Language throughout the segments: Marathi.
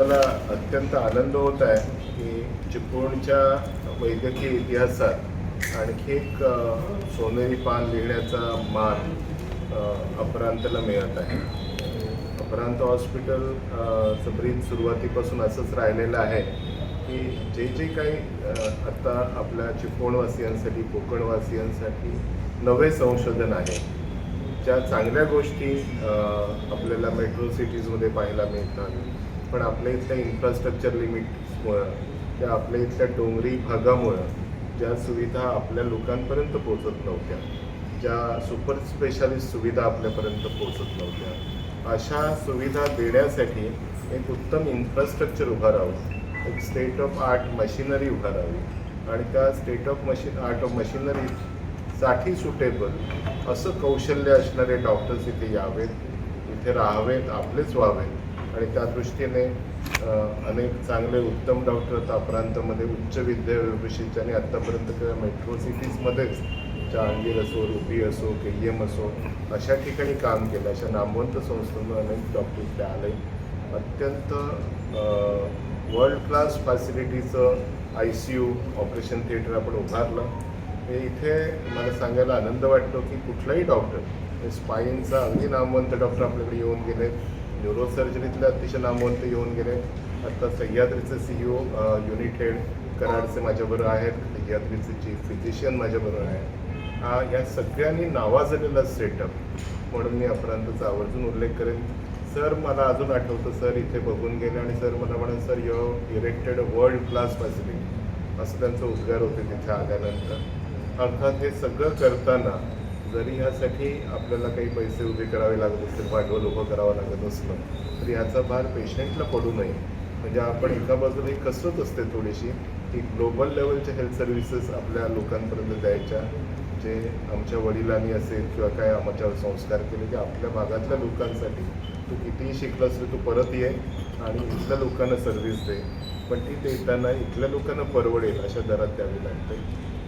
मला अत्यंत आनंद होत आहे की चिपळूणच्या वैद्यकीय इतिहासात आणखी एक सोनेरी पान लिहिण्याचा मान अपरांतला मिळत आहे. अपरांत हॉस्पिटल अ, ब्रीद सुरुवातीपासून असंच राहिलेलं आहे की जे जे काही आत्ता आता आपल्या चिपळूणवासियांसाठी कोकणवासियांसाठी नवे संशोधन आहे ज्या चांगल्या गोष्टी आपल्याला मेट्रो सिटीजमध्ये पाहायला मिळतात पण आपल्या इथल्या इन्फ्रास्ट्रक्चर लिमिट्समुळं त्या आपल्या इथल्या डोंगरी भागामुळं ज्या सुविधा आपल्या लोकांपर्यंत पोहोचत नव्हत्या ज्या सुपर स्पेशालिस्ट सुविधा आपल्यापर्यंत पोहोचत नव्हत्या अशा सुविधा देण्यासाठी एक उत्तम इन्फ्रास्ट्रक्चर उभं राहावं एक स्टेट ऑफ आर्ट मशिनरी उभारावी आणि त्या state of machine art of मशिनरीसाठी suitable असं कौशल्य असणारे डॉक्टर्स इथे यावेत इथे राहावेत आपलेच व्हावेत. आणि त्या दृष्टीने अनेक चांगले उत्तम डॉक्टर आता प्रांतामध्ये उच्च विद्याभूषित आणि आत्तापर्यंत किंवा मेट्रो सिटीजमध्येच जहांगीर असो रुबी असो के ई एम असो अशा ठिकाणी काम केलं. अशा नामवंत संस्थांना अनेक डॉक्टर इथे आले अत्यंत world class फॅसिलिटीचं I C U operation theatre आपण उभारलं. हे इथे मला सांगायला आनंद वाटतो की कुठलाही डॉक्टर स्पाईनचा अगदी नामवंत डॉक्टर आपल्याकडे येऊन गेले न्यूरोसर्जरीतले अतिशय नामवंत येऊन गेले. आता सह्याद्रीचे C E O unit head कराडचे माझ्याबरोबर आहेत. सह्याद्रीचे चीफ फिजिशियन माझ्याबरोबर आहेत. हा या सगळ्यांनी नावाजलेला सेटअप म्हणून मी अपरांतचा आवर्जून उल्लेख करेन. सर मला अजून आठवतं सर इथे बघून गेले आणि सर मला म्हणून sir you erected world class facility असं त्यांचं उद्गार होते तिथे आल्यानंतर. अर्थात हे सगळं करताना जरी ह्यासाठी आपल्याला काही पैसे उभे करावे लागत असतील भांडवल उभं करावं लागत असलं तर ह्याचा भार पेशंटला पडू नये. म्हणजे आपण एका बाजूला एक कसरत असते थोडीशी की ग्लोबल लेवलच्या हेल्थ सर्व्हिसेस आपल्या लोकांपर्यंत द्यायच्या. जे आमच्या वडिलांनी असेल किंवा काय आमच्यावर संस्कार केले की आपल्या भागातल्या लोकांसाठी तू कितीही शिकलास तरी तू परत ये आणि इथल्या लोकांना सर्व्हिस दे. पण ती देताना इथल्या लोकांना परवडेल अशा दरात द्यावी लागते.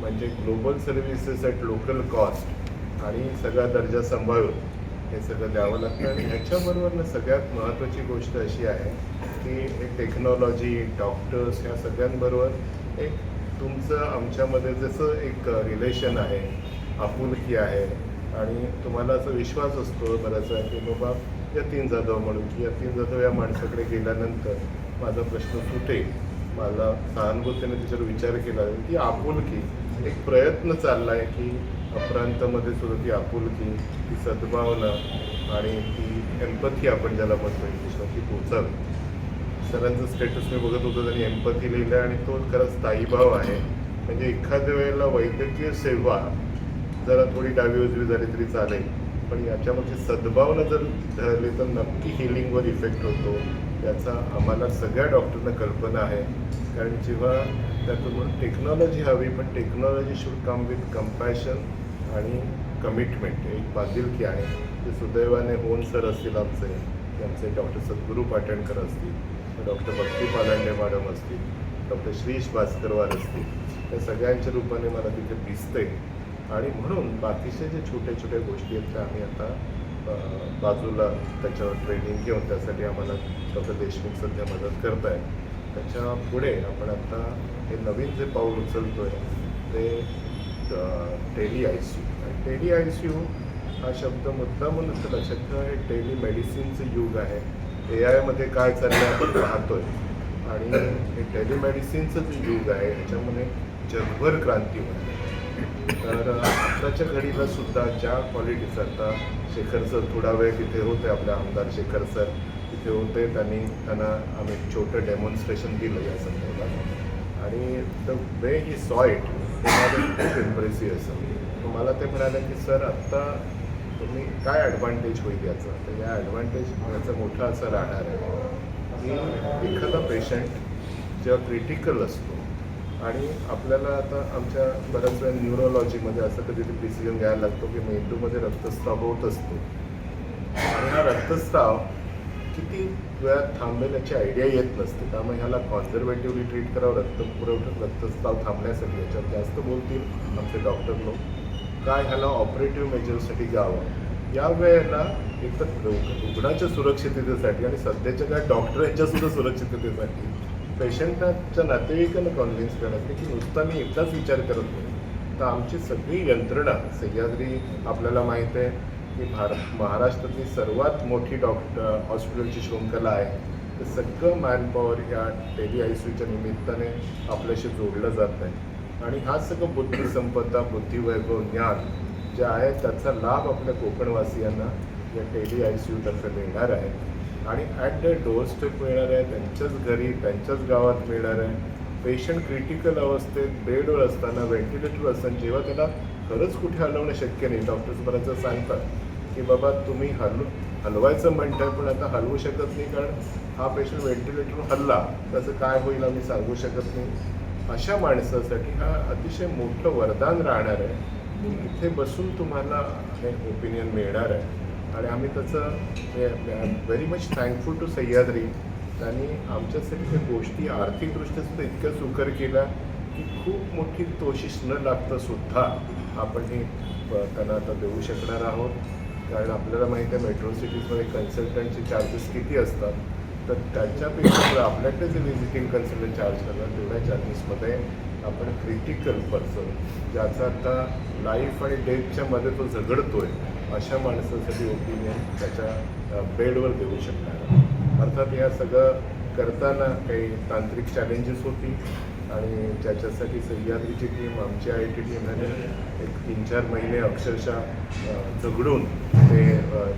म्हणजे global services at local cost आणि सगळा दर्जा सांभाळून हे सगळं द्यावं लागतं. आणि ह्याच्याबरोबर सगळ्यात महत्त्वाची गोष्ट अशी आहे की एक टेक्नॉलॉजी डॉक्टर्स ह्या सगळ्यांबरोबर एक तुमचं आमच्यामध्ये जसं एक रिलेशन आहे आपुलकी आहे आणि तुम्हाला असा विश्वास असतो बराचसा की बाबा यतीन जाधव म्हणून की यतीन जाधव या माणसाकडे गेल्यानंतर माझा प्रश्न सुटेल. मला सहानुभूतीने त्याच्यावर विचार केला की आपुलकी एक प्रयत्न चालला आहे की अप्रांतामध्ये सुद्धा ती आपुलकी ती सद्भावना आणि ती एम्पथी आपण ज्याला म्हणतो इंग्लिशला ती पोचावी सरांचं स्टेटस मी बघत होतो त्यांनी एम्पथी लिहिलं आणि तो खरा स्थायीभाव आहे. म्हणजे एखाद्या वेळेला वैद्यकीय सेवा जरा थोडी डावी उजवी झाली तरी चालेल पण याच्यामध्ये सद्भावना जर धरली तर नक्की हिलिंगवर इफेक्ट होतो. याचा आम्हाला सगळ्या डॉक्टरना कल्पना आहे. कारण जेव्हा त्यातून टेक्नॉलॉजी हवी पण technology should come with compassion आणि कमिटमेंट एक बांधिलकी आहे ते सुदैवाने होऊन सर असतील आमचे. आमचे डॉक्टर सद्गुरू पाटणकर असतील डॉक्टर भक्ती पालांडे मॅडम असतील डॉक्टर श्रीश भास्करवार असतील या सगळ्यांच्या रूपाने मला तिथे दिसते आणि म्हणून बाकीचे जे छोटे छोटे गोष्टी आहेत त्या आम्ही आता बाजूला त्याच्यावर ट्रेनिंग घेऊन त्यासाठी आम्हाला डॉक्टर देशमुख सध्या मदत करत आहे त्याच्या पुढे आपण आता हे नवीन जे पाऊल उचलतो आहे ते टेली आय सी यू आणि टेली आय सी यू हा शब्द मुद्दामून असं लक्षात ठेवा हे टेली मेडिसिनचं युग आहे. ए आयमध्ये काय चाललं आहे आपण पाहतोय. आणि हे टेलिमेडिसिनचं जे युग आहे ह्याच्यामध्ये जगभर क्रांती होते. तर आत्ताच्या घडीला सुद्धा ज्या क्वालिटीज आता शेखर सर थोडा वेळ तिथे होते आपले आमदार शेखर सर तिथे होते त्यांनी त्यांना आम्ही छोटं डेमॉन्स्ट्रेशन दिलं या संदर्भात. आणि the way he saw it ते खूप इम्प्रेसिव्ह असं. मला ते म्हणाले की सर आत्ता तुम्ही काय ॲडव्हान्टेज होईल याचं? तर या ॲडव्हान्टेज याचं मोठा असं राहणार आहे की एखादा पेशंट जेव्हा क्रिटिकल असतो आणि आपल्याला आता आमच्या बऱ्याच वेळा न्यूरोलॉजीमध्ये असं कधी डिसिजन घ्यायला लागतो की मेंदूमध्ये रक्तस्राव होत असतो. आणि हा रक्तस्राव किती वेळात थांबेल याची आयडिया येत नसते. त्यामुळे ह्याला कॉन्झर्वेटिव्हली ट्रीट करावं रक्त पुरवठा रक्तस्राव थांबण्यासाठी याच्यावर जास्त बोलतील आमचे डॉक्टर लोक. काय ह्याला ऑपरेटिव्ह मेजरसाठी घ्यावं? या वेळेला एक तर रुग्णाच्या सुरक्षिततेसाठी आणि सध्याच्या काय डॉक्टरांच्या सुद्धा सुरक्षिततेसाठी पेशंटच्या नातेवाईकांना कॉन्व्हिन्स करण्यासाठी की नुसता मी एकदाच विचार करत नाही. तर आमची सगळी यंत्रणा सह्याद्री आपल्याला माहीत आहे. की भारत महाराष्ट्रातली सर्वात मोठी डॉक्टर हॉस्पिटलची शृंखला आहे. तर सगळं मॅनपॉवर या टेली आय सीच्या निमित्ताने आपल्याशी जोडलं जात आहे. आणि हा सगळं बुद्धिसंपदा बुद्धिवैभव ज्ञान जे आहे त्याचा लाभ आपल्या कोकणवासियांना या टेली आय सी यूतर्फे मिळणार आहे. आणि ॲट द डोअर स्टेप मिळणार आहे त्यांच्याच घरी त्यांच्याच गावात मिळणार आहे. पेशंट क्रिटिकल अवस्थेत बेडवर असताना व्हेंटिलेटर असताना जेव्हा त्याला खरंच कुठे हलवणं शक्य नाही. डॉक्टर्स बऱ्याच सांगतात की बाबा तुम्ही हलू हलवायचं म्हणताय पण आता हलवू शकत नाही कारण हा पेशंट व्हेंटिलेटरवर हल्ला. त्याचं काय होईल आम्ही सांगू शकत नाही. अशा माणसासाठी हा अतिशय मोठं वरदान राहणार आहे. इथे बसून तुम्हाला हे ओपिनियन मिळणार आहे. आणि आम्ही त्याचं very much thankful to Sahyadri. त्यांनी आमच्यासाठी त्या गोष्टी आर्थिकदृष्ट्या सुद्धा इतक्या सुकर केल्या. की खूप मोठी तोशिश न लागता सुद्धा आपण हे त्यांना आता देऊ शकणार आहोत. कारण आपल्याला माहिती आहे मेट्रो सिटीजमध्ये कन्सल्टंटचे चार्जेस किती असतात. तर त्याच्यापेक्षा जर आपल्याकडे जे व्हिजिटिंग कन्सल्टंट चार्ज करतात तेवढ्या चार्जेसमध्ये आपण क्रिटिकल पर्सन ज्याचा आता लाईफ आणि डेथच्या मध्ये तो झगडतोय अशा माणसासाठी ओपिनियन त्याच्या बेडवर देऊ शकणार आहोत. अर्थात या सगळं करताना काही तांत्रिक चॅलेंजेस होती. आणि ज्याच्यासाठी सह्याद्रीची टीम आमची आय टी टीम ह्याने एक तीन चार महिने अक्षरशः झगडून ते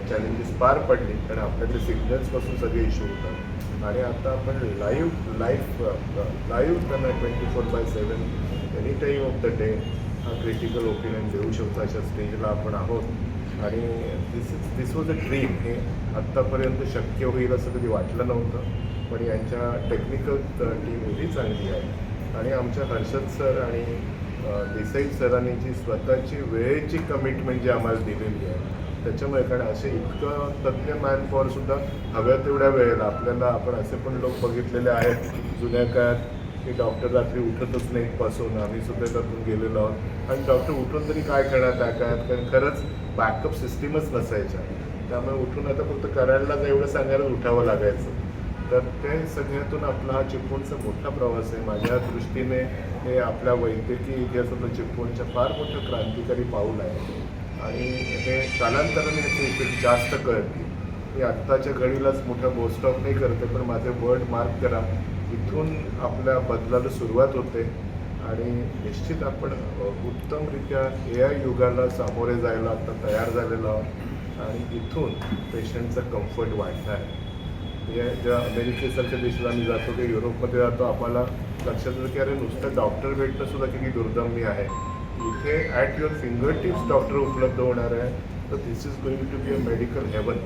चॅलेंजेस पार पडली. कारण आपल्याकडे सिग्नल्सपासून सगळे इश्यू होतात. आणि आता आपण लाईव्ह लाईफ लाईव्ह त्यांना twenty four by seven any time of the day हा क्रिटिकल ओपिनियन देऊ शकतो अशा स्टेजला आपण आहोत. आणि this is this was a dream हे आत्तापर्यंत शक्य होईल असं कधी वाटलं नव्हतं. पण यांच्या टेक्निकल टीम एवढी चांगली आहे. आणि आमच्या हर्षद सर आणि देसाई सरांनी जी स्वतःची वेळेची कमिटमेंट जी आम्हाला दिलेली आहे त्याच्यामुळे कारण असे इतकं तज्ज्ञ मॅनपॉवर सुद्धा हव्या तेवढ्या वेळेला आपल्याला आपण असे पण लोक बघितलेले आहेत जुन्या काळात की डॉक्टर रात्री उठतच नाहीत पासून आम्ही सुद्धा त्यातून गेलेलो आहोत. आणि डॉक्टर उठून तरी काय करणार त्या काळात? कारण खरंच बॅकअप सिस्टीमच नसायच्या. त्यामुळे उठून आता फक्त करायला एवढं सांगायला उठावं लागायचं. तर ते सगळ्यातून आपला हा चिपळूणचा मोठा प्रवास आहे. माझ्या दृष्टीने हे आपल्या वैद्यकीय इतिहासातलं चिपळूणच्या फार मोठं क्रांतिकारी पाऊल आहे. आणि हे कालांतराने याचे इफेक्ट जास्त कळतील मी आत्ताच्या घडीलाच मोठा बोस्टॉप नाही करते पण माझे वर्ड मार्क करा इथून आपल्या बदलाला सुरुवात होते. आणि निश्चित आपण उत्तमरित्या ए आय युगाला सामोरे जायला आता तयार झालेलो आहोत. आणि इथून पेशंटचा कम्फर्ट वाढणार आहे. ज्या अमेरिकेसारख्या देशाला आम्ही जातो किंवा युरोपमध्ये जातो आम्हाला लक्षात येतं की अरे नुसतं डॉक्टर भेटणं सुद्धा किती दुर्दम्य आहे. इथे at your finger tips doctor उपलब्ध होणार आहे. तर this is going to be a medical heaven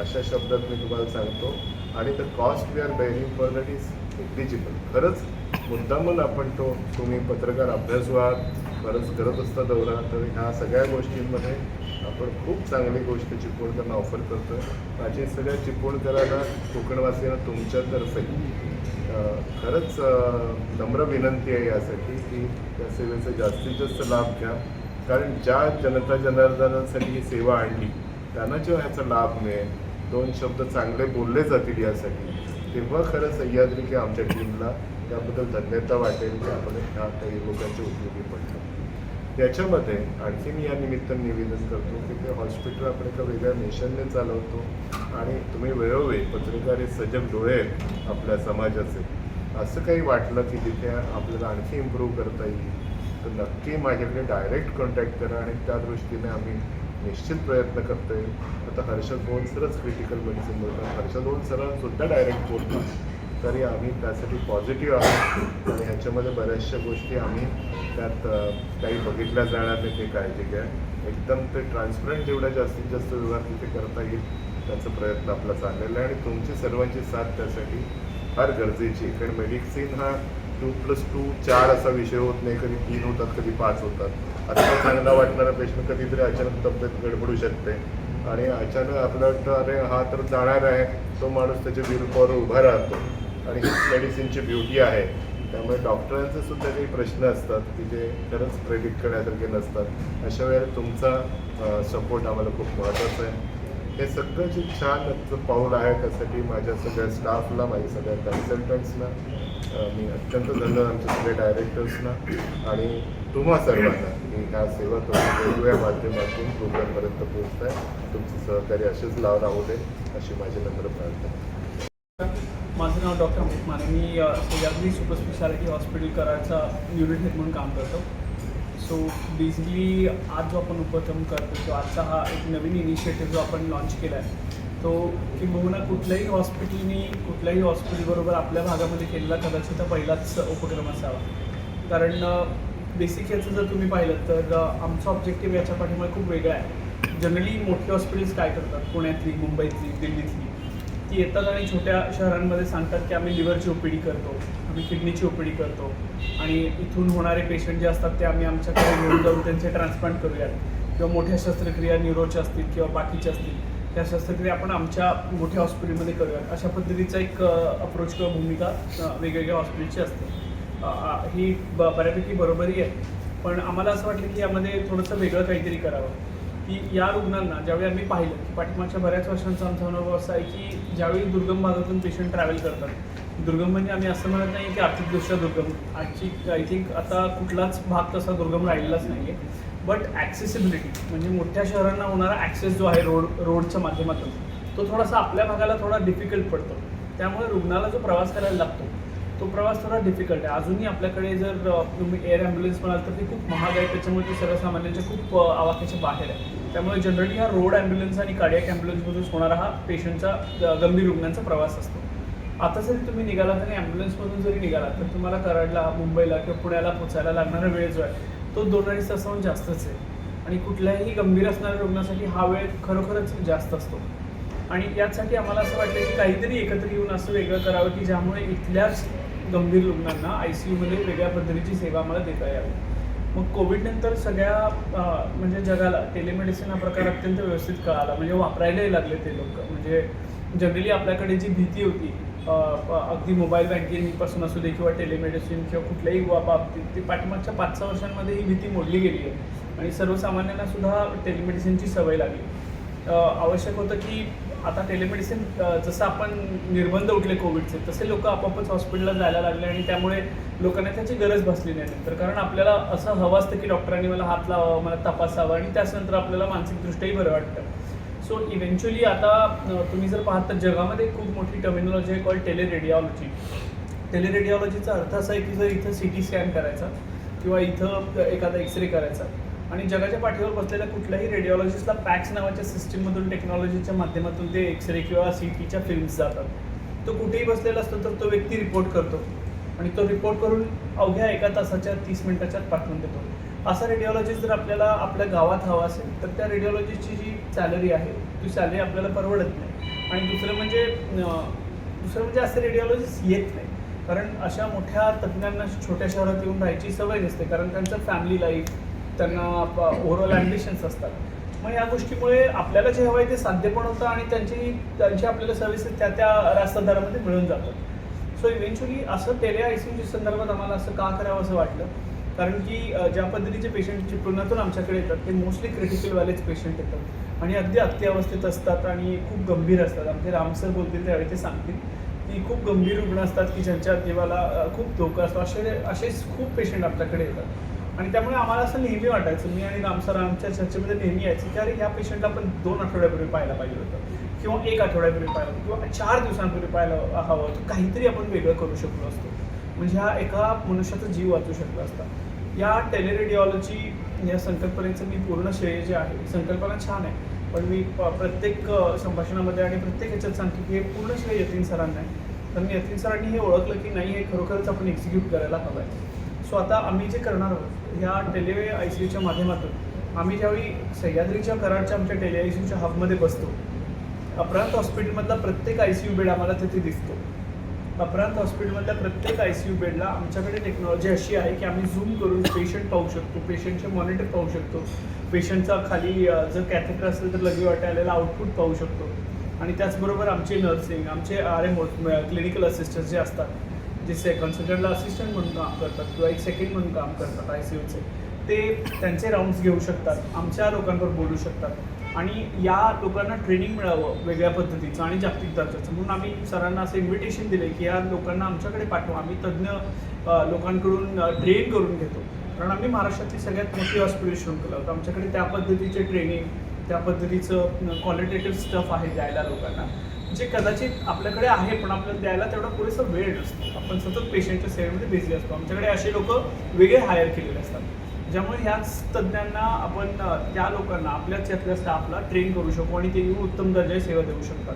अशा शब्दात मी तुम्हाला सांगतो. आणि the cost we are bearing for that is negligible खरंच मुद्दामून आपण तो तुम्ही पत्रकार अभ्यासू आहात बरंच करत असता दौरा. तर ह्या सगळ्या गोष्टींमध्ये आपण खूप चांगली गोष्ट चिपळूणकरांना ऑफर करतो माझे सगळ्या चिपळूणकरांना कोकणवासियांना तुमच्यातर्फे खरंच नम्र विनंती आहे यासाठी की त्या सेवेचा जास्तीत जास्त लाभ घ्या. कारण ज्या जनता जनार्दनांसाठी ही सेवा आणली त्यांना जेव्हा ह्याचा लाभ मिळेल दोन शब्द चांगले बोलले जातील यासाठी तेव्हा खरं सह्याद्री की आमच्या टीमला त्याबद्दल धन्यता वाटेल की आपण ह्या काही लोकांच्या उपयोगी पडलो. त्याच्यामध्ये आणखी मी या निमित्त निवेदन करतो की ते हॉस्पिटल आपण एका वेगळ्या नेशनने चालवतो आणि तुम्ही वेळोवेळी पत्रकार हे सजग डोळे आहेत आपल्या समाजाचे. असं काही वाटलं की तिथे आपल्याला आणखी इम्प्रूव्ह करता येईल? तर नक्की माझ्याकडे डायरेक्ट कॉन्टॅक्ट करा आणि त्या दृष्टीने आम्ही निश्चित प्रयत्न करतोय. आता हर्षद भवन सरच क्रिटिकल मेडिसिन बोलतात. हर्षद भवन सरसुद्धा डायरेक्ट बोलतात. तरी आम्ही त्यासाठी पॉझिटिव्ह आहोत. आणि ह्याच्यामध्ये बऱ्याचशा गोष्टी आम्ही त्यात काही बघितल्या जाणार नाही ते काळजी घ्या. एकदम ते ट्रान्सपरंट जेवढा जास्तीत जास्त व्यवहार तिथे करता येईल त्याचा प्रयत्न आपला चाललेला आहे. आणि तुमची सर्वांची साथ त्यासाठी फार गरजेची आहे. कारण मेडिसिन हा टू प्लस टू चार असा विषय होत नाही. कधी तीन होतात कधी पाच होतात. आता चांगला वाटणारा पेशंट कधीतरी अचानक तब्येत गडबडू शकते. आणि अचानक आपलं वाटतं अरे हा तर जाणार आहे. तो माणूस त्याच्या विरुद्धावर उभा राहतो. आणि हीच मेडिसिनची ब्युटी आहे. त्यामुळे डॉक्टरांचे सुद्धा काही प्रश्न असतात की जे खरंच प्रेडिक्ट करण्यासारखे नसतात. अशा वेळेला तुमचा सपोर्ट आम्हाला खूप महत्त्वाचा आहे. हे सगळं जे छान पाऊल आहे त्यासाठी माझ्या सगळ्या स्टाफला माझ्या सगळ्या कन्सल्टंट्सना मी अत्यंत धन्यवाद आमच्या सगळ्या डायरेक्टर्सना आणि तुम्हा सर्वांना की ह्या सेवा तुम्ही वेगवेगळ्या माध्यमातून लोकांपर्यंत पोहोचताय. तुमचं सहकार्य असेच लावून राहू दे अशी माझी नम्र प्रार्थना माझं नाव डॉक्टर अमित माने मी सह्याद्री सुपर स्पेशालिटी हॉस्पिटल कराडचा युनिट हेड म्हणून काम करतो. सो बेसिकली आज जो आपण उपक्रम करतो तो आजचा हा एक नवीन इनिशिएटिव्ह जो आपण लॉन्च केला आहे तो किंबहुना कुठल्याही हॉस्पिटलनी कुठल्याही हॉस्पिटलबरोबर आपल्या भागामध्ये केलेला कदाचित हा पहिलाच उपक्रम असावा. कारण बेसिक याचं जर तुम्ही पाहिलं तर आमचा आमचं ऑब्जेक्टिव्ह याच्या पाठीमुळे खूप वेगळं आहे. जनरली मोठी हॉस्पिटल्स काय करतात? पुण्यातली मुंबईतली दिल्लीतली. ती येतात आणि छोट्या शहरांमध्ये सांगतात की आम्ही लिव्हरची ओपीडी करतो आम्ही किडनीची ओपीडी करतो. आणि इथून होणारे पेशंट जे असतात ते आम्ही आमच्याकडे घेऊन जाऊन त्यांचे ट्रान्सप्लांट करूयात. किंवा मोठ्या शस्त्रक्रिया न्यूरोच्या असतील किंवा बाकीच्या असतील त्या शस्त्रक्रिया आपण आमच्या मोठ्या हॉस्पिटलमध्ये करूयात. अशा पद्धतीचा एक अप्रोच किंवा भूमिका वेगवेगळ्या हॉस्पिटलची असते. ही ब बऱ्यापैकी बरोबरी आहे. पण आम्हाला असं वाटलं की यामध्ये थोडंसं वेगळं काहीतरी करावं. की या रुग्णांना ज्यावेळी आम्ही पाहिलं की पाठीमागच्या बऱ्याच वर्षांचा आमचा अनुभव असा आहे की ज्यावेळी दुर्गम भागातून पेशंट ट्रॅव्हल करतात. दुर्गम म्हणजे आम्ही असं म्हणत नाही की आर्थिकदृष्ट्या दुर्गम. आजची आय थिंक आता कुठलाच भाग तसा दुर्गम राहिलेलाच नाही आहे बट ॲक्सेसिबिलिटी म्हणजे मोठ्या शहरांना होणारा ॲक्सेस जो आहे रोड रोडच्या माध्यमातून तो थोडासा आपल्या भागाला थोडा डिफिकल्ट पडतो. त्यामुळे रुग्णाला जो प्रवास करायला लागतो तो प्रवास थोडा डिफिकल्ट आहे. अजूनही आपल्याकडे जर तुम्ही एअर ॲम्ब्युलन्स म्हणाल तर ती खूप महाग आहे. त्याच्यामुळे ती सर्वसामान्यांच्या खूप आवाक्याच्या बाहेर आहे. त्यामुळे जनरली हा रोड ॲम्ब्युलन्स आणि कार्डियक ॲम्ब्युलन्समधूनच होणारा हा पेशंटचा गंभीर रुग्णांचा प्रवास असतो. आता जरी तुम्ही निघालात आणि ॲम्ब्युलन्समधून जरी निघालात तर तुम्हाला कराडला मुंबईला किंवा पुण्याला पोचायला लागणारा वेळ जो आहे तो दोन अडीच तासाहून जास्तच आहे. आणि कुठल्याही गंभीर असणाऱ्या रुग्णासाठी हा वेळ खरोखरच जास्त असतो. आणि यासाठी आम्हाला असं वाटलं की काहीतरी एकत्र येऊन असं वेगळं करावं की ज्यामुळे इथल्याच गंभीर रुग्णांना आय सी यूमध्ये वेगळ्या पद्धतीची सेवा आम्हाला देता यावी. मग कोविडनंतर सगळ्या म्हणजे जगाला टेलिमेडिसिन हा प्रकार अत्यंत व्यवस्थित कळाला. म्हणजे वापरायलाही लागले ते लोक. म्हणजे जनरली आपल्याकडे जी भीती होती अगदी मोबाईल बँकिंगपासून असू दे किंवा टेलिमेडिसिन किंवा कुठल्याही वा- बाबतीत ती पाठीमागच्या पाच सहा वर्षांमध्ये ही भीती मोडली गेली आहे. आणि सर्वसामान्यांना सुद्धा टेलिमेडिसिनची सवय लागली. आवश्यक होतं की आता टेलिमेडिसिन जसं आपण निर्बंध उठले कोविडचे तसे लोक आपापच हॉस्पिटलला जायला लागले आणि त्यामुळे लोकांना त्याची गरज भासली नाही. नंतर कारण आपल्याला असं हवं असतं की डॉक्टरांनी मला हात लावावा मला तपासावा आणि त्याच्यानंतर आपल्याला मानसिकदृष्ट्याही बरं वाटतं. सो इव्हेंच्युअली आता तुम्ही जर पाहत तर जगामध्ये खूप मोठी टर्मिनॉलॉजी आहे कॉल टेलिरेडिओलॉजी टेलिरेडिओलॉजीचा अर्थ असा आहे की जर इथं सी टी स्कॅन करायचा किंवा इथं एखादा एक्सरे करायचा आणि जगाच्या पाठीवर बसलेल्या कुठल्याही रेडिओलॉजिस्टला पॅक्स नावाच्या सिस्टीममधून टेक्नॉलॉजीच्या माध्यमातून ते एक्सरे किंवा सी टीच्या फिल्म्स जातात. तो कुठेही बसलेला असतो तर तो व्यक्ती रिपोर्ट करतो. आणि तो रिपोर्ट करून अवघ्या एका तासाच्या तीस मिनिटाच्या पाठवून देतो. असा रेडिओलॉजिस्ट जर आपल्याला आपल्या गावात हवा असेल तर त्या रेडिओलॉजिस्टची जी सॅलरी आहे ती सॅलरी आपल्याला परवडत नाही. आणि दुसरं म्हणजे दुसरं म्हणजे असे रेडिओलॉजिस्ट येत नाही. कारण अशा मोठ्या तज्ज्ञांना छोट्या शहरात येऊन राहायची सवय नसते. कारण त्यांचं फॅमिली लाईफ त्यांना ओव्हरऑल ॲम्बिशन्स असतात. मग या गोष्टीमुळे आपल्याला जे हवं आहे ते साध्य पण होतं आणि त्यांची त्यांची आपल्याला सर्व्हिसेस त्या त्या रास्तदारामध्ये मिळून जातात. सो इव्हेंच्युअली असं टेले आय सी यूच्या संदर्भात आम्हाला असं का करावं असं वाटलं. कारण की ज्या पद्धतीचे पेशंट चिपळूणातून आमच्याकडे येतात ते मोस्टली क्रिटिकलवालेच पेशंट येतात. आणि अगदी अत्यावस्थेत असतात आणि खूप गंभीर असतात. आमचे रामसर बोलतील त्यावेळी ते सांगतील की खूप गंभीर रुग्ण असतात की ज्यांच्या जीवाला खूप धोका असतो. असे असेच खूप पेशंट आपल्याकडे येतात. आणि त्यामुळे आम्हाला असं नेहमी वाटायचं मी आणि रामसर आमच्या चर्चेमध्ये नेहमी यायचं की अरे ह्या पेशंटला आपण दोन आठवड्यापूर्वी पाहायला पाहिजे होतं किंवा एक आठवड्यापूर्वी पाहिलं होतं किंवा चार दिवसांपूर्वी पाहायला हवं होतं काहीतरी आपण वेगळं करू शकलो असतो. म्हणजे हा एका मनुष्याचा जीव वाचू शकला असता. या टेलिरेडिओलॉजी या संकल्पनेचं मी पूर्ण श्रेय जे आहे संकल्पना छान आहे पण मी प- प्रत्येक संभाषणामध्ये आणि प्रत्येक ह्याच्यात सांगतो की हे पूर्ण श्रेय यतीन सरांना आहे. तर मी यतीन सरांनी हे ओळखलं की नाही हे खरोखरच आपण एक्झिक्यूट करायला हवं आहे. सो आता आम्ही जे करणार आहोत ह्या टेलिवे आय सी यूच्या माध्यमातून आम्ही ज्यावेळी सह्याद्रीच्या कराडच्या आमच्या टेले आय सी यूच्या हबमध्ये बसतो अपरांत हॉस्पिटलमधला प्रत्येक आय सी यू बेड आम्हाला तिथे दिसतो. अपरांत हॉस्पिटलमधल्या प्रत्येक आय सी यू बेडला आमच्याकडे टेक्नॉलॉजी अशी आहे की आम्ही झूम करून पेशंट पाहू शकतो पेशंटचे मॉनिटर पाहू शकतो. पेशंटचा खाली जर कॅथेटर असेल तर लगे वाटायला आउटपुट पाहू शकतो. आणि त्याचबरोबर आमचे नर्सिंग आमचे आर एम क्लिनिकल असिस्टंट जे असतात जे सेकंड कन्सल्टंटला असिस्टंट म्हणून काम करतात किंवा एक सेकंड म्हणून काम करतात आय सी यूचे ते त्यांचे राऊंड्स घेऊ शकतात आमच्या लोकांवर बोलू शकतात. आणि या लोकांना ट्रेनिंग मिळावं वेगळ्या पद्धतीचं आणि जागतिक दर्जाचं. म्हणून आम्ही सरांना असं इन्व्हिटेशन दिलं की या लोकांना आमच्याकडे पाठवा. आम्ही तज्ज्ञ लोकांकडून ट्रेन करून घेतो. कारण आम्ही महाराष्ट्रातली सगळ्यात मोठी हॉस्पिटल सुरू केलं होतं. आमच्याकडे त्या पद्धतीचे ट्रेनिंग त्या पद्धतीचं क्वालिटेटिव्ह स्टफ आहे द्यायला लोकांना. जे कदाचित आपल्याकडे आहे पण आपल्याला द्यायला तेवढा पुरेसा वेळ नसतो. आपण सतत पेशंटच्या सेवेमध्ये बिझी असतो. आमच्याकडे असे लोक वेगळे हायर केलेले असतात. ज्यामुळे ह्याच तज्ज्ञांना आपण त्या लोकांना आपल्याच यातल्या स्टाफला ट्रेन करू शकू आणि ते येऊन उत्तम दर्जाची सेवा देऊ शकतात.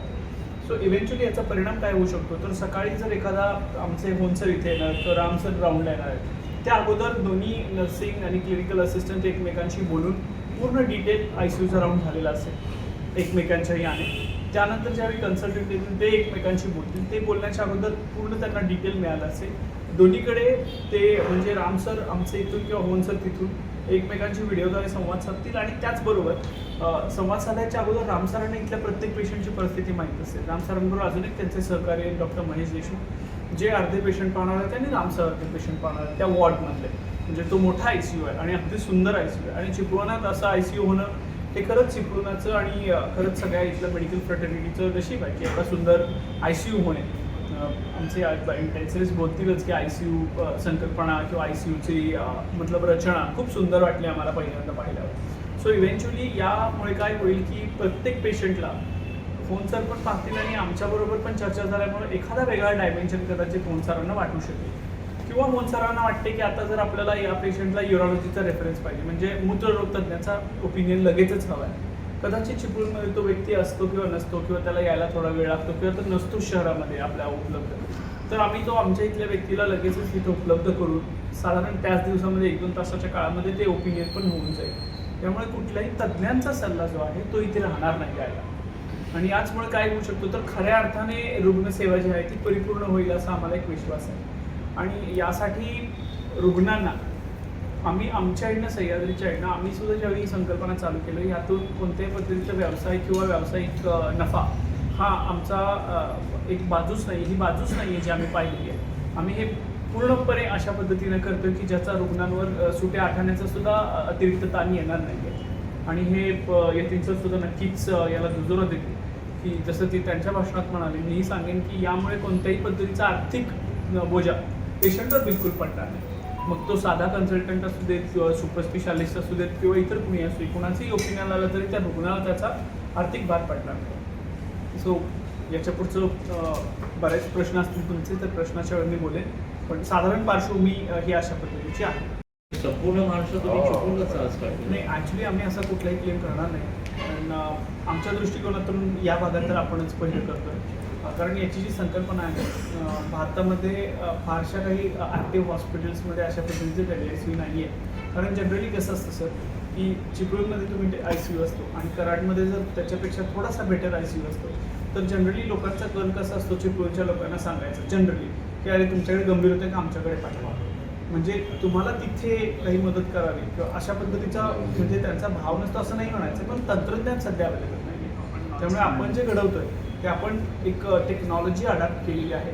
सो इव्हेंच्युअली याचा परिणाम काय होऊ शकतो? तर सकाळी जर एखादा आमचे होनसर इथे येणार तर रामसर ग्राउंडला येणार आहे त्या अगोदर दोन्ही नर्सिंग आणि क्लिनिकल असिस्टंट एकमेकांशी बोलून पूर्ण डिटेल आय सी यूचा राऊंड झालेला असेल. एकमेकांच्याही आणि त्यानंतर ज्यावेळी कन्सल्टंट येतील ते एकमेकांशी बोलतील. ते बोलण्याच्या अगोदर पूर्ण त्यांना डिटेल मिळालं असेल. दोन्हीकडे ते म्हणजे राम सर आमचे इथून किंवा होन सर तिथून एकमेकांशी व्हिडिओद्वारे संवाद साधतील आणि त्याचबरोबर संवाद साधायच्या अगोदर राम सरांना इथल्या प्रत्येक पेशंटची परिस्थिती माहीत असेल. राम सरांबरोबर अजून एक त्यांचे सहकारी डॉक्टर महेश देशमुख. जे अर्धे पेशंट पाहणार आहेत आणि राम सर अर्धे पेशंट पाहणार आहेत त्या वॉर्डमधले म्हणजे तो मोठा आय सी यू आहे आणि अगदी सुंदर आय सी यू आहे. आणि चिपळुणात असं आय सी यू होणं हे खरंच चिपळुणाचं आणि खरंच सगळ्या इथलं मेडिकल फ्रटर्निटीचं नशीब आहे की एवढा सुंदर आय सी यू होणे. आमचे इंटेन्सिव्हिस्ट बोलतीलच की आय सी यू संकल्पना किंवा आय सी यूची मतलब रचना खूप सुंदर वाटली आम्हाला पहिल्यांदा पाहिल्यावर. सो इव्हेंच्युअली यामुळे काय होईल की प्रत्येक पेशंटला फोन सर पण पाहतील आणि आमच्याबरोबर पण चर्चा झाल्यामुळे एखादा वेगळा डायमेन्शन कदाचित फोन सरांना वाटू शकेल. किंवा मोन सरांना वाटते की आता जर आपल्याला या पेशंटला युरॉलॉजीचा रेफरन्स पाहिजे म्हणजे मूत्ररोग तज्ञाचा ओपिनियन लगेचच हवा आहे. कदाचित चिपळूणमध्ये तो व्यक्ती असतो किंवा नसतो किंवा त्याला यायला थोडा वेळ लागतो किंवा तर नसतो शहरामध्ये आपल्या उपलब्ध. तर आम्ही तो आमच्या इथल्या व्यक्तीला लगेचच तिथे उपलब्ध करून साधारण त्याच दिवसामध्ये एक दोन तासाच्या काळामध्ये ते ओपिनियन पण होऊन जाईल. त्यामुळे कुठल्याही तज्ज्ञांचा सल्ला जो आहे तो इथे राहणार नाही यायला. आणि याचमुळे काय होऊ शकतो तर खऱ्या अर्थाने रुग्णसेवा जी आहे ती परिपूर्ण होईल असा आम्हाला एक विश्वास आहे. आणि यासाठी रुग्णांना आम्ही आमच्या इकडनं सह्याद्रीच्या इकडनं आम्ही सुद्धा ज्यावेळी ही संकल्पना चालू केलं यातून कोणत्याही पद्धतीचा व्यवसाय किंवा व्यावसायिक नफा हा आमचा एक बाजूच नाही ही बाजूच नाही आहे जी आम्ही पाहिली आहे. आम्ही हे पूर्णपणे अशा पद्धतीनं करतो की ज्याचा रुग्णांवर सुट्या आठवण्याचा सुद्धा अतिरिक्त ताण येणार नाही आहे. आणि हे प- यतींचं सुद्धा नक्कीच याला दुजोरा देते की जसं ती त्यांच्या भाषणात म्हणाली मीही सांगेन की यामुळे कोणत्याही पद्धतीचा आर्थिक बोजा पेशंटवर बिलकुल पडणार नाही. मग तो साधा कन्सल्टंट असू देत किंवा सुपर स्पेशालिस्ट असू देत किंवा इतर कुणी असू दे कुणाचंही ओपिनियन आलं तरी त्या रुग्णाला त्याचा आर्थिक भार पडणार नाही. सो याच्या पुढचं बरेच प्रश्न असतील तुमचे तर प्रश्नाच्या वेळी मी बोलेन. पण साधारण पार्श्वभूमी ही अशा पद्धतीची आहे. संपूर्ण महाराष्ट्र तुम्ही हो. नाही ॲक्च्युली आम्ही असा कुठलाही क्लेम करणार नाही. कारण आमच्या दृष्टिकोनातून या भागात तर आपणच पहिले करतोय. अ, कारण याची जी संकल्पना आहे भारतामध्ये फारशा काही ॲक्टिव्ह हॉस्पिटल्समध्ये अशा पद्धतीचे आय सी यू नाही आहे कारण जनरली कसं असतं सर की चिपळूणमध्ये तुम्ही आय सी यू असतो आणि कराडमध्ये जर त्याच्यापेक्षा थोडासा बेटर आय सी यू असतो तर जनरली लोकांचा कल कसा असतो चिपळूणच्या लोकांना सांगायचं जनरली की अरे तुमच्याकडे गंभीर होते का आमच्याकडे पाठवा. म्हणजे तुम्हाला तिथे काही मदत करावी किंवा अशा पद्धतीचा म्हणजे त्यांचा भाव नसतो असं नाही म्हणायचं पण तंत्रज्ञान सध्या अवेलेबल नाही त्यामुळे आपण जे घडवतोय ते आपण एक टेक्नॉलॉजी अडॅप्ट केलेली आहे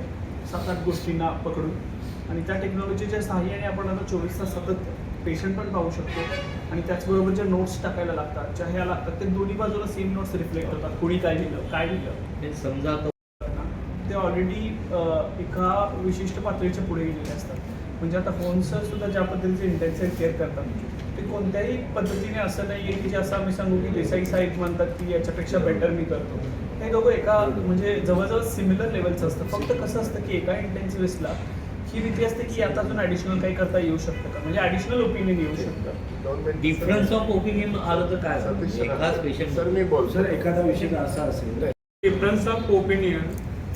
सात आठ गोष्टींना पकडून. आणि त्या टेक्नॉलॉजीच्या सहाय्याने आपण आता चोवीस तास सतत पेशंट पण पाहू शकतो. आणि त्याचबरोबर जे नोट्स टाकायला लागतात ज्या ह्या लागतात ते दोन्ही बाजूला सेम नोट्स रिफ्लेक्ट होतात. कोणी काय लिहिलं काय लिहिलं. हे समजा ते ऑलरेडी एका विशिष्ट पातळीच्या पुढे गेलेले असतात. म्हणजे आता फोनसर सुद्धा ज्या पद्धतीचे इंटेन्सिव्ह केअर करतात ते कोणत्याही पद्धतीने असं नाही आहे की जे असं आम्ही सांगू की देसाई साहेब म्हणतात की याच्यापेक्षा बेटर मी करतो. हे दोघं एका म्हणजे जवळजवळ सिमिलर लेवलचं असतं. फक्त कसं असतं की एका इंटेन्सिव्हिस्टला ही भीती असते की यात अजून ॲडिशनल काही करता येऊ शकतं का? म्हणजे ॲडिशनल ओपिनियन येऊ शकतं. डिफरन्स ऑफ ओपिनियन आलं तर काय? सर मी जर एखादा विषय असा असेल. डिफरन्स ऑफ ओपिनियन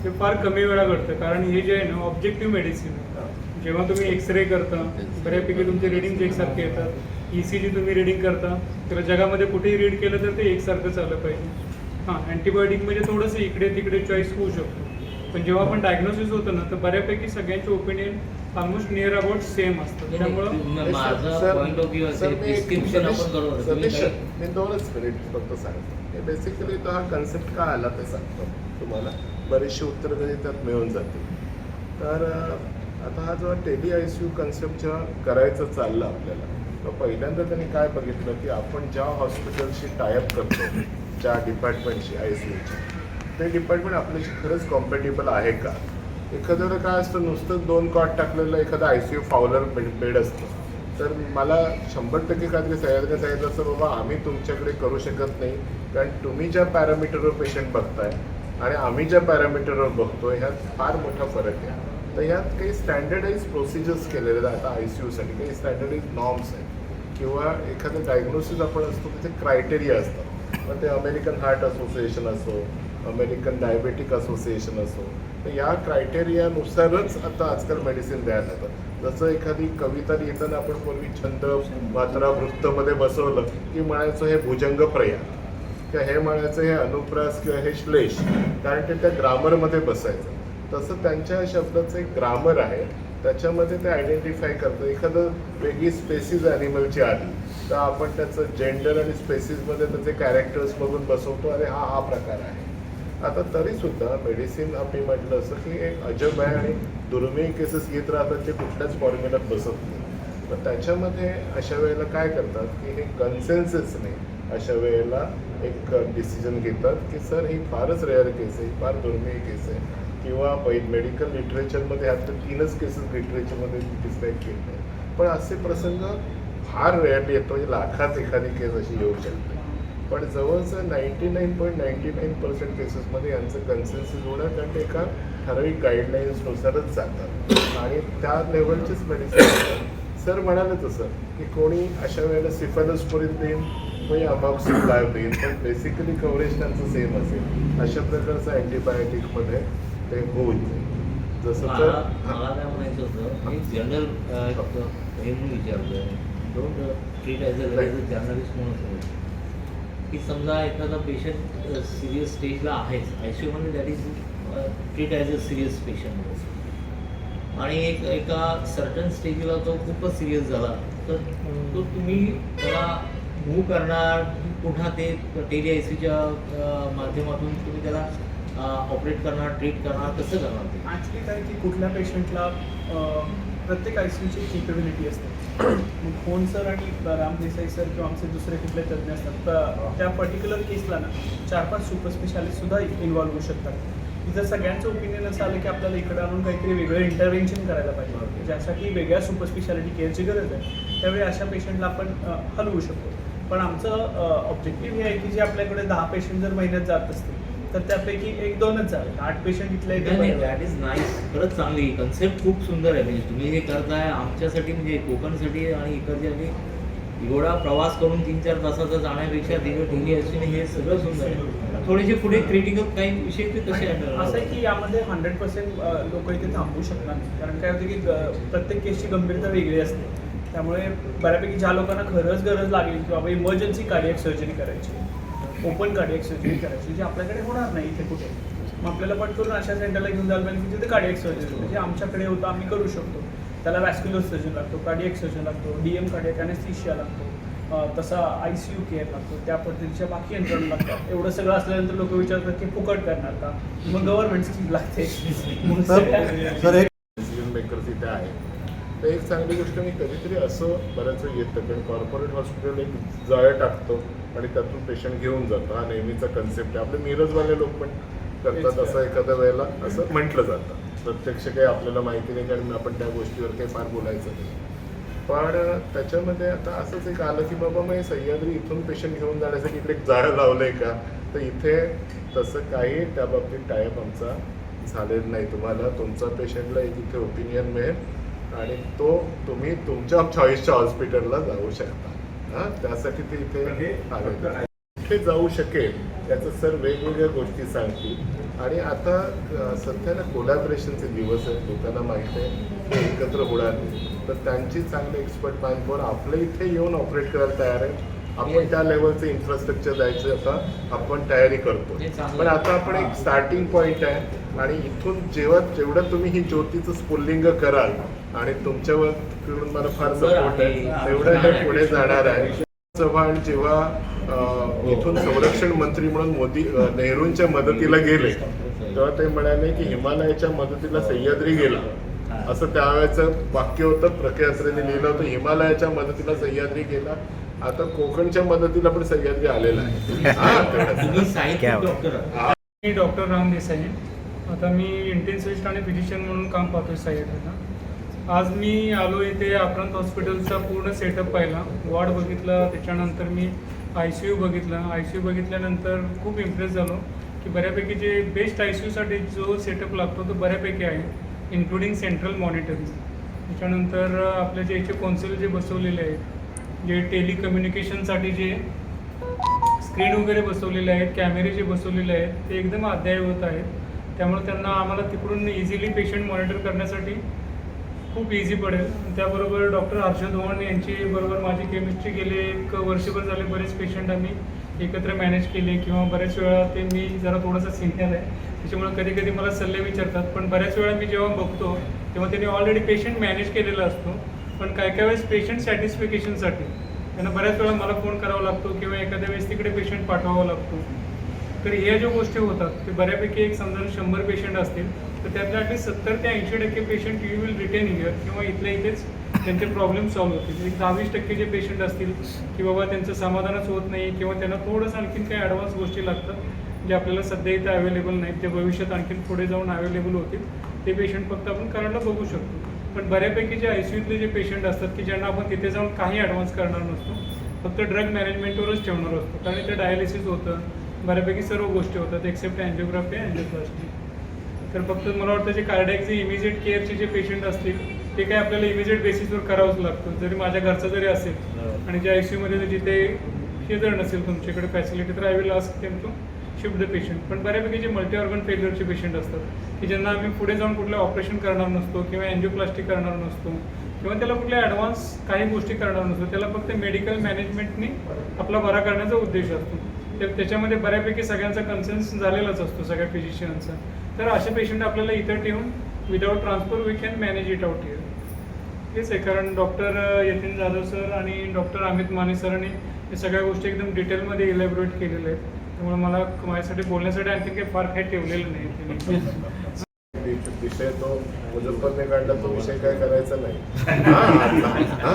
हे फार कमी वेळा घडतं. कारण हे जे आहे ना ऑब्जेक्टिव्ह मेडिसिन आहे जेव्हा तुम्ही एक्सरे करता बऱ्यापैकी तुमचे रिडिंग एकसारखे येतात. ई सी जी तुम्ही रिडिंग करता तर जगामध्ये कुठेही रीड केलं तर ते एकसारखं चाललं पाहिजे. हां अँटीबायोटिक म्हणजे थोडंसं इकडे तिकडे चॉईस होऊ शकतो. पण जेव्हा आपण डायग्नोसिस होतं ना तर बऱ्यापैकी सगळ्यांचे opinion almost near about same असतं. त्यामुळं म- माझा पॉईंट ऑफ व्ह्यू असेल प्रिस्क्रिप्शन आपण करू तुम्ही सतीश काय- मी दोनच मिनिट फक्त सांगतो. हे बेसिकली तो हा कन्सेप्ट का आला ते सांगतो तुम्हाला. बरीचशी उत्तरं कधी त्यात मिळून जातील. तर आता हा जो tele I C U concept जेव्हा करायचं चाललं आपल्याला तर पहिल्यांदा त्यांनी काय बघितलं की आपण ज्या हॉस्पिटलशी टायअप करतो ज्या डिपार्टमेंटशी आय सी यूची ते डिपार्टमेंट आपल्याशी खरंच कॉम्पॅटेबल आहे का? एखाद्याला काय असतं नुसतं दोन कॉट टाकलेलं एखादं I C U fowler bed bed असतं. तर मला शंभर टक्के खात्री सह्याद्री सांगितलं असं बाबा आम्ही तुमच्याकडे करू शकत नाही कारण तुम्ही ज्या पॅरामीटरवर पेशंट बघताय आणि आम्ही ज्या पॅरामीटरवर बघतो ह्यात फार मोठा फरक आहे. तर ह्यात काही स्टँडर्डाईज प्रोसिजर्स केलेले आहेत आता आय सी यूसाठी काही स्टँडर्डाईज नॉर्म्स आहेत. किंवा एखादं डायग्नोसिस आपण असतो त्याचे क्रायटेरिया असतात. मग ते अमेरिकन हार्ट असोसिएशन असो अमेरिकन डायबेटिक असोसिएशन असो तर या क्रायटेरियानुसारच आता आजकाल मेडिसिन द्यायला जातं जसं एखादी कविता लिहिताना आपण पूर्वी छंद मात्रा वृत्तमध्ये बसवलं की म्हणायचं हे भुजंग प्रयाग किंवा हे म्हणायचं हे अनुप्रास किंवा हे श्लेष कारण ते त्या ग्रामरमध्ये बसायचं. तसं त्यांच्या शब्दाचं एक ग्रामर आहे त्याच्यामध्ये ते आयडेंटिफाय करतं. एखादं वेगळी स्पेसिस ॲनिमलची आली तर आपण त्याचं जेंडर आणि स्पेसिसमध्ये त्याचे कॅरेक्टर्स बघून बसवतो अरे हा हा प्रकार आहे. आता तरीसुद्धा मेडिसिन आम्ही म्हटलं असं की एक अजब आहे आणि दुर्मिळ केसेस येत राहतात ते कुठल्याच फॉर्म्युलात बसत नाही. पण त्याच्यामध्ये अशा वेळेला काय करतात की हे कन्सेन्सस नाही अशा वेळेला एक डिसिजन घेतात की सर ही फारच रेअर केस आहे ही फार दुर्मिळ केस आहे. किंवा पै मेडिकल लिटरेचरमध्ये आता तीनच केसेस लिटरेचरमध्ये डिस्क्राईब केले पण असे प्रसंग फार रेअरली येतो म्हणजे लाखात एखादी केस अशी येऊ शकते. पण जवळजवळ ninety nine point ninety nine percent केसेसमध्ये यांचं कन्सेन्सिस होणं कारण ते एका ठराविक गाईडलाईन्सनुसारच जातात आणि त्या लेवलचेच मेडिसिन सर म्हणाले तसं की कोणी अशा वेळेला सिफालस्पोरीन देईन कोणी अमॉक्सिन लाईव्ह देईन पण बेसिकली कव्हरेज त्यांचं सेम असेल. अशा प्रकारचं अँटीबायोटिकमध्ये ते होईल जसं तर मला काय म्हणायचं होतं मी जनरल विचारतोय. Don't treat as a journalist म्हणून सांगतो. की समजा एखादा पेशंट सिरियस स्टेजला आहेच. I C यूमध्ये that is treat as a serious patient आणि एक एका सर्टन स्टेजला तो खूपच सिरियस झाला. तर तो तुम्ही त्याला मूव्ह करणार पुन्हा ते टेली आय सीच्या माध्यमातून तुम्ही त्याला ऑपरेट करणार ट्रीट करणार कसं करणार ते? ॲक्च्युली काय की कुठल्या पेशंटला प्रत्येक आय सी यूची केपेबिलिटी असते? फोन सर आणि राम देसाई सर किंवा आमचे दुसरे कुठले तज्ज्ञ असतात तर त्या पर्टिक्युलर केसला ना चार पाच सुपर स्पेशालिस्टसुद्धा इन्व्हॉल्व्ह होऊ शकतात. जर सगळ्यांचं ओपिनियन असं आलं की आपल्याला इकडे आणून काहीतरी वेगळं इंटरव्हेन्शन करायला पाहिजे ज्यासाठी वेगळ्या सुपर स्पेशालिटी केअरची गरज आहे. त्यावेळी अशा पेशंटला आपण हलवू शकतो. पण आमचं ऑब्जेक्टिव्ह हे आहे की जे आपल्याकडे दहा पेशंट जर महिन्यात जात असतील तर त्यापैकी एक दोनच जावे आठ पेशंट इथल्या इथे नाही बरे दॅट इज नाईस खरंच चांगली कन्सेप्ट खूप सुंदर आहे. म्हणजे तुम्ही हे करताय आमच्यासाठी म्हणजे कोकणसाठी आणि इकडच्यासाठी एवढा प्रवास करून तीन चार तासाचा जाण्यापेक्षा तिथे टेली असणे हे सगळं सुंदर आहे. थोडेसे पुढे क्रिटिकल काही विषय ते कसे असं आहे की यामध्ये हंड्रेड पर्सेंट लोक इथे थांबू शकणार कारण काय होतं की प्रत्येक केसची गंभीरता वेगळी असते. त्यामुळे बऱ्यापैकी ज्या लोकांना खरंच गरज लागेल की बाबा इमर्जन्सी कार्डियक सर्जरी करायची. ओपन कार्डियक सर्जरी करायची. जी आपल्याकडे होणार नाही इथे कुठे. मग आपल्याला पटकन अशा सेंटरला घेऊन जायला पाहिजे की तिथे कार्डियक सर्जरी म्हणजे आमच्याकडे होतं आम्ही करू शकतो. त्याला वॅस्क्युलर सर्जन लागतो कार्डियक सर्जन लागतो डी एम कार्डियक अनेस्थिशिया लागतो तसा आय सी यू केअर लागतो त्या पद्धतीच्या बाकी यंत्रणा लागतात. एवढं सगळं असल्यानंतर लोक विचारतात की फुकट करणार का? मग गव्हर्नमेंट स्कीम लागते मग सगळ्या- सर एक डिसिजन मेकर्स इथे आहेत तर एक चांगली गोष्ट मी कधीतरी असं बऱ्याच येतं कारण कॉर्पोरेट हॉस्पिटल एक जाळं टाकतो आणि त्यातून पेशंट घेऊन जातो. हा नेहमीचा कन्सेप्ट आहे. आपले मिरजवाले लोक पण करतात असं एखाद्या वेळेला असं म्हटलं जातं. प्रत्यक्ष काही आपल्याला माहिती नाही कारण आपण त्या गोष्टीवर काही फार बोलायचं नाही. पण त्याच्यामध्ये आता असंच एक आलं की बाबा मग सह्याद्री इथून पेशंट घेऊन जाण्यासाठी इकडे एक जाळं लावलंय का? तर इथे तसं काही त्या बाबतीत टायप आमचा झालेला नाही. तुम्हाला तुमचा पेशंटला एक इथे ओपिनियन मिळेल. आणि तो तुम्ही तुमच्या चॉईसच्या हॉस्पिटलला जाऊ शकता. हां? त्यासाठी ते इथे. कुठे जाऊ शकेल त्याचं सर वेगवेगळ्या गोष्टी सांगतील. आणि आता सध्या ना कोलॅबरेशनचे दिवस आहेत. लोकांना माहिती आहे. ते एकत्र होणार तर त्यांची चांगले एक्सपर्ट मॅनपॉवर आपल्या इथे येऊन ऑपरेट करायला तयार आहे आपण त्या लेवलचं इन्फ्रास्ट्रक्चर द्यायचं आता आपण तयारी करतो पण आता आपण एक स्टार्टिंग पॉईंट आहे. आणि इथून जेव्हा जेवढं तुम्ही ही ज्योतीचं स्फुल्लिंग कराल आणि तुमच्यावर कडून मला फार सपोर्ट आहे. तेवढं हे पुढे जाणार आहे. चव्हाण जेव्हा अं, इथून संरक्षण मंत्री म्हणून मोदी नेहरूंच्या मदतीला गेले तेव्हा ते म्हणाले की हिमालयाच्या मदतीला सह्याद्री गेला. हा. असं त्यावेळेचं वाक्य होतं प्रख्यात्रेने लिहिलं होतं हिमालयाच्या मदतीला सह्याद्री गेला. आता कोकणच्या मदतीला पण सह्याद्री आलेला आहे. हा. मी डॉक्टर राम देसाई. आता मी इंटेन्सिव्हिस्ट आणि फिजिशियन म्हणून काम पाहतोय सह्याद्रीला आज मी आलो इथे आक्रांत हॉस्पिटलचा पूर्ण सेटअप पाहिला. वॉर्ड बघितला त्याच्यानंतर मी आय सी यू बघितला. आय सी यू बघितल्यानंतर खूप इम्प्रेस झालो की बऱ्यापैकी जे बेस्ट आय सी यूसाठी जो सेटअप लागतो तो बऱ्यापैकी आहे इन्क्लुडिंग सेंट्रल मॉनिटरिंग त्याच्यानंतर आपले जे याचे कौन्सिल जे बसवलेले आहेत जे टेलिकम्युनिकेशनसाठी जे स्क्रीन वगैरे बसवलेले आहेत कॅमेरे जे बसवलेले आहेत ते एकदम अद्ययावत आहेत. त्यामुळे त्यांना आम्हाला तिकडून इझिली पेशंट मॉनिटर करण्यासाठी खूप इझी पडेल. त्याबरोबर डॉक्टर हर्षद धोवण यांची बरोबर माझी केमिस्ट्री गेले एक वर्षभर झाले बरेच पेशंट आम्ही एकत्र मॅनेज केले किंवा बऱ्याच वेळा ते मी जरा थोडासा सिनियर आहे. त्याच्यामुळे कधी कधी मला सल्ले विचारतात. पण बऱ्याच वेळा मी जेव्हा बघतो तेव्हा त्यांनी ऑलरेडी पेशंट मॅनेज केलेला असतो. पण काय काय वेळेस पेशंट सॅटिस्फिकेशनसाठी त्यांना बऱ्याच वेळा मला फोन करावा लागतो किंवा एखाद्या वेळेस तिकडे पेशंट पाठवावा लागतो. तर ह्या ज्या गोष्टी होतात ते बऱ्यापैकी एक समजा शंभर पेशंट असतील तर त्यातल्या ॲटलीस्ट सत्तर ते ऐंशी टक्के patient you will retain here किंवा इथल्या इथेच त्यांचे प्रॉब्लेम सॉल्व्ह होतील. म्हणजे एक दहावीस टक्के जे पेशंट असतील की बाबा त्यांचं समाधानच होत नाही किंवा त्यांना थोडंसं आणखीन काही ॲडव्हान्स गोष्टी लागतात जे आपल्याला सध्या इथे अवेलेबल नाहीत ते भविष्यात आणखीन पुढे जाऊन अवेलेबल होतील ते पेशंट फक्त आपण करायला बघू शकतो. पण बऱ्यापैकी जे आय सी यूतले जे पेशंट असतात की ज्यांना आपण तिथे जाऊन काही ॲडव्हान्स करणार नसतो फक्त ड्रग मॅनेजमेंटवरच ठेवणार असतो. कारण इथे डायलिसिस होतं बऱ्यापैकी सर्व गोष्टी होतात एक्सेप्ट अँजिओग्राफी अँजिओप्लास्टी तर फक्त मला वाटतं जे कार्डियक जे इमिजिएट केअरचे जे पेशंट असतील ते काय आपल्याला इमिजिएट बेसिसवर करावंच लागतं. जरी माझ्या घरचा जरी असेल आणि जे आय सी यूमध्ये जर जिथे हे जर नसेल तुमच्याकडे फॅसिलिटी तर I will ask them to shift the patient पण बऱ्यापैकी जे मल्टी ऑर्गन फेल्युअरचे पेशंट असतात की ज्यांना आम्ही पुढे जाऊन कुठलं ऑपरेशन करणार नसतो किंवा अँजिओप्लास्टी करणार नसतो किंवा त्याला कुठल्या ॲडव्हान्स काही गोष्टी करणार नसतो त्याला फक्त मेडिकल मॅनेजमेंटनी आपला बरा करण्याचा उद्देश असतो. त्याच्यामध्ये बऱ्यापैकी सगळ्यांचा कन्सेन्स झालेलाच असतो सगळ्या फिजिशियनचा तर असे पेशंट आपल्याला इथं ठेवून without transfer we can manage it out here तेच आहे कारण डॉक्टर यतीन जाधव सर आणि डॉक्टर अमित माने सरांनी हे सगळ्या गोष्टी एकदम डिटेलमध्ये इलॅबोरेट केलेल्या आहेत. त्यामुळे मला माझ्यासाठी बोलण्यासाठी आणखी काही फार काही ठेवलेलं नाही विषय तो मुजफ्फरने काढला तो विषय काय करायचा नाही. हा, हा,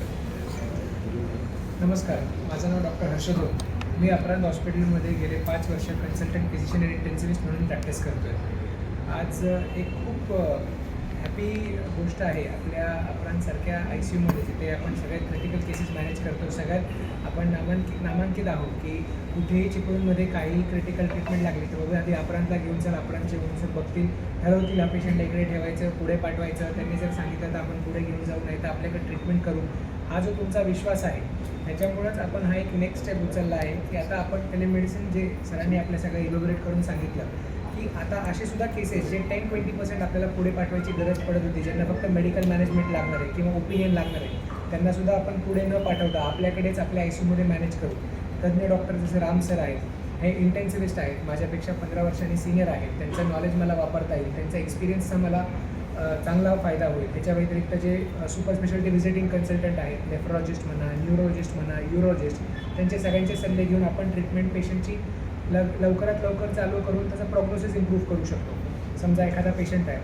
नमस्कार माझं नाव डॉक्टर हर्षदोन. मी अपराध हॉस्पिटलमध्ये गेले पाच वर्ष कन्सल्टंट फिजिशियन आणि इंटेन्सिव्हिस्ट म्हणून प्रॅक्टिस करतो आहे आज एक खूप हॅपी गोष्ट आहे. आपल्या अपरांसारख्या आय सी यूमध्ये जिथे आपण सगळ्यात क्रिटिकल केसेस मॅनेज करतो सगळ्यात आपण नामांकित नामांकित आहोत की कुठेही चिपळूणमध्ये काही क्रिटिकल ट्रीटमेंट लागली तर बाबा आधी अपरांतला घेऊन चल अपरांतचे घेऊन सर बघतील. ठरवतील हा पेशंट इकडे ठेवायचं पुढे पाठवायचं. त्यांनी जर सांगितलं तर आपण पुढे घेऊन जाऊ नाही तर आपल्याकडे ट्रीटमेंट करू. हा जो तुमचा विश्वास आहे त्याच्यामुळेच आपण हा एक नेक्स्ट स्टेप उचलला आहे की आता आपण टेलिमेडिसिन जे सरांनी आपल्या सगळं इलोबरेट करून सांगितलं की आता असे सुद्धा cases J ten twenty percent आपल्याला पुढे पाठवायची गरज पडत होती ज्यांना फक्त मेडिकल मॅनेजमेंट लागणार आहे किंवा ओपिनियन लागणार आहे त्यांना सुद्धा आपण पुढे न पाठवता आपल्याकडेच आपल्या आय सीमध्ये मॅनेज करू. तज्ज्ञ डॉक्टर जसे राम सर आहेत हे इंटेन्सिव्हिस्ट आहेत माझ्यापेक्षा पंधरा वर्षांनी सिनियर आहेत त्यांचं नॉलेज मला वापरता येईल त्यांचा एक्सपिरियन्सचा मला चांगला फायदा होईल. त्याच्या व्यतिरिक्त जे सुपर स्पेशालिटी व्हिजिटिंग कन्सल्टंट आहेत नेफ्रॉलॉजिस्ट म्हणा न्यूरोलॉजिस्ट म्हणा युरोलॉजिस्ट त्यांचे सगळ्यांचे सल्ले घेऊन आपण ट्रीटमेंट पेशंटची लव लवकरात लवकर चालू करून त्याचा प्रॉग्नोसिस इम्प्रूव्ह करू शकतो. समजा एखादा पेशंट आहे.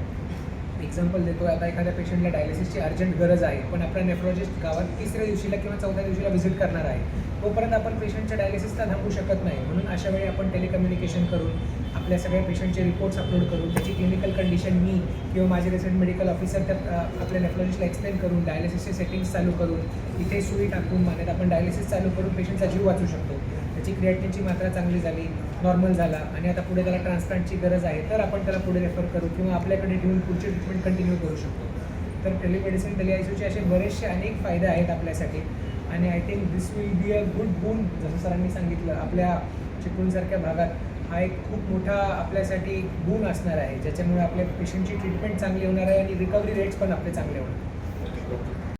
एक्झाम्पल देतो आता एखाद्या पेशंटला डायलिसिसची अर्जंट गरज आहे पण आपला नेफ्रॉलॉजिस्ट गावात तिसऱ्या दिवशीला किंवा चौथ्या दिवशीला व्हिजिट करणार आहे. तोपर्यंत आपण पेशंटच्या डायलिसिसला थांबू शकत नाही. म्हणून अशा वेळी आपण टेलिकम्युनिकेशन करून आपल्या सगळ्या पेशंटचे रिपोर्ट्स अपलोड करून त्याची क्लिनिकल कंडिशन मी किंवा माझे रेसिडेंट मेडिकल ऑफिसर त्यात आपल्या नेफ्रॉलॉजिस्टला एक्सप्लेन करून डायलिसिसचे सेटिंग्स चालू करून इथे सुई टाकून मानेत आपण डायलिसिस चालू करून पेशंटचा जीव वाचू शकतो. त्याची क्रिएटिनची मात्रा चांगली झाली नॉर्मल झाला आणि आता पुढे त्याला ट्रान्सप्लांटची गरज आहे तर आपण त्याला पुढे रेफर करू किंवा आपल्याकडे ठेवून पुढची ट्रीटमेंट कंटिन्यू करू शकतो. तर टेलिमेडिसिन टेलिआयसीचे असे बरेचसे अनेक फायदे आहेत आपल्यासाठी. आणि I think this will be a good गुण जसं सरांनी सांगितलं आपल्या चिपळूणसारख्या भागात हा एक खूप मोठा आपल्यासाठी गुण असणार आहे ज्याच्यामुळे आपल्या पेशंटची ट्रीटमेंट चांगली होणार आहे आणि रिकव्हरी रेट्स पण आपले चांगले होणार.